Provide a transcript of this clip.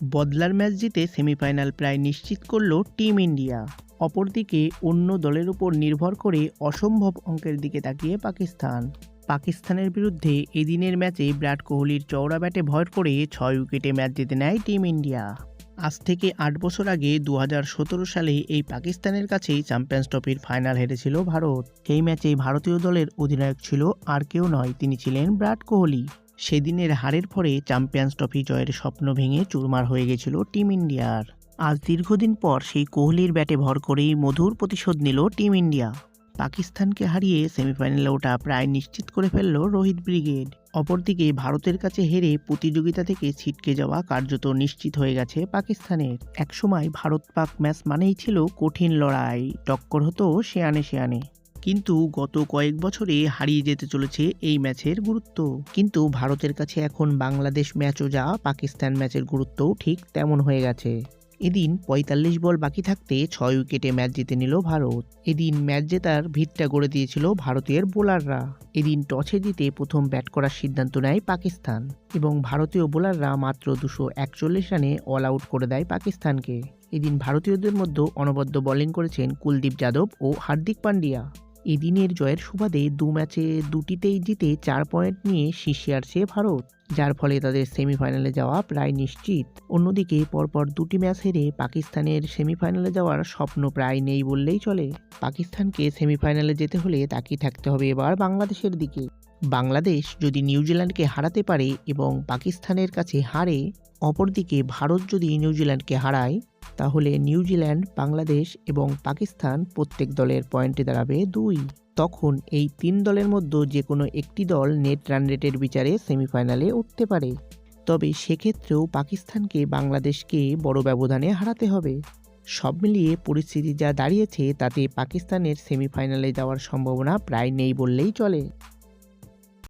বদলার match জিতে semifinal প্রায় নিশ্চিত করল টিম ইন্ডিয়া। অপরদিকে অন্য দলের উপর নির্ভর করে অসম্ভব অঙ্কের দিকে তাকিয়ে পাকিস্তান। পাকিস্তানের বিরুদ্ধে এদিনের ম্যাচে বিরাট কোহলির চওড়া ব্যাটে ভর করে ছয় উইকেটে ম্যাচ জিতে নেয় টিম ইন্ডিয়া। আজ থেকে আট বছর আগে দু হাজার সতেরো সালে এই পাকিস্তানের কাছেই চ্যাম্পিয়ন্স ট্রফির ফাইনাল হেরেছিল ভারত। এই ম্যাচে ভারতীয় দলের অধিনায়ক ছিল আর কেউ নয়, তিনি ছিলেন বিরাট কোহলি। সেদিনের হারের পরে চ্যাম্পিয়ন্স ট্রফি জয়ের স্বপ্ন ভেঙে চুরমার হয়ে গেছিল টিম ইন্ডিয়ার। আজ দীর্ঘদিন পর সেই কোহলির ব্যাটে ভর করেই মধুর প্রতিশোধ নিল টিম ইন্ডিয়া। পাকিস্তানকে হারিয়ে সেমিফাইনালে ওঠা প্রায় নিশ্চিত করে ফেলল রোহিত ব্রিগেড। অপরদিকে ভারতের কাছে হেরে প্রতিযোগিতা থেকে ছিটকে যাওয়া কার্যত নিশ্চিত হয়ে গেছে পাকিস্তানের। একসময় ভারত পাক ম্যাচ মানেই ছিল কঠিন লড়াই, টক্কর হতো সেয়ানে শেয়ানে কিন্তু গত কয়েক বছরে হারিয়ে যেতে চলেছে এই ম্যাচের গুরুত্ব। কিন্তু ভারতের কাছে এখন বাংলাদেশ ম্যাচও যা, পাকিস্তান ম্যাচের গুরুত্বও ঠিক তেমন হয়ে গেছে। এদিন পঁয়তাল্লিশ বল বাকি থাকতে ছয় উইকেটে ম্যাচ জিতে নিল ভারত। এদিন ম্যাচ জেতার ভিতটা গড়ে দিয়েছিল ভারতীয় বোলাররা। এদিন টসে জিতে প্রথম ব্যাট করার সিদ্ধান্ত নেয় পাকিস্তান এবং ভারতীয় বোলাররা মাত্র দুশো একচল্লিশ রানে অল আউট করে দেয় পাকিস্তানকে। এদিন ভারতীয়দের মধ্যে অনবদ্য বোলিং করেছেন কুলদীপ যাদব ও হার্দিক পান্ডিয়া। এদিনের জয়ের সুবাদে দু ম্যাচে দুটিতেই জিতে চার পয়েন্ট নিয়ে শীর্ষে আসছে ভারত, যার ফলে তাদের সেমিফাইনালে যাওয়া প্রায় নিশ্চিত। অন্যদিকে পরপর দুটি ম্যাচ হেরে পাকিস্তানের সেমিফাইনালে যাওয়ার স্বপ্ন প্রায় নেই বললেই চলে। পাকিস্তানকে সেমিফাইনালে যেতে হলে তাকিয়ে থাকতে হবে এবার বাংলাদেশের দিকে। বাংলাদেশ যদি নিউজিল্যান্ডকে হারাতে পারে এবং পাকিস্তানের কাছে হারে, অপরদিকে ভারত যদি নিউজিল্যান্ডকে হারায়, তাহলে নিউজিল্যান্ড বাংলাদেশ এবং পাকিস্তান প্রত্যেক দলের পয়েন্টে দাঁড়াবে দুই। তখন এই তিন দলের মধ্যে যে কোনো একটি দল নেট রান রেটের বিচারে সেমিফাইনালে উঠতে পারে। তবে সেক্ষেত্রেও পাকিস্তানকে বাংলাদেশকে বড় ব্যবধানে হারাতে হবে। সব মিলিয়ে পরিস্থিতি যা দাঁড়িয়েছে, তাতে পাকিস্তানের সেমিফাইনালে যাওয়ার সম্ভাবনা প্রায় নেই বললেই চলে।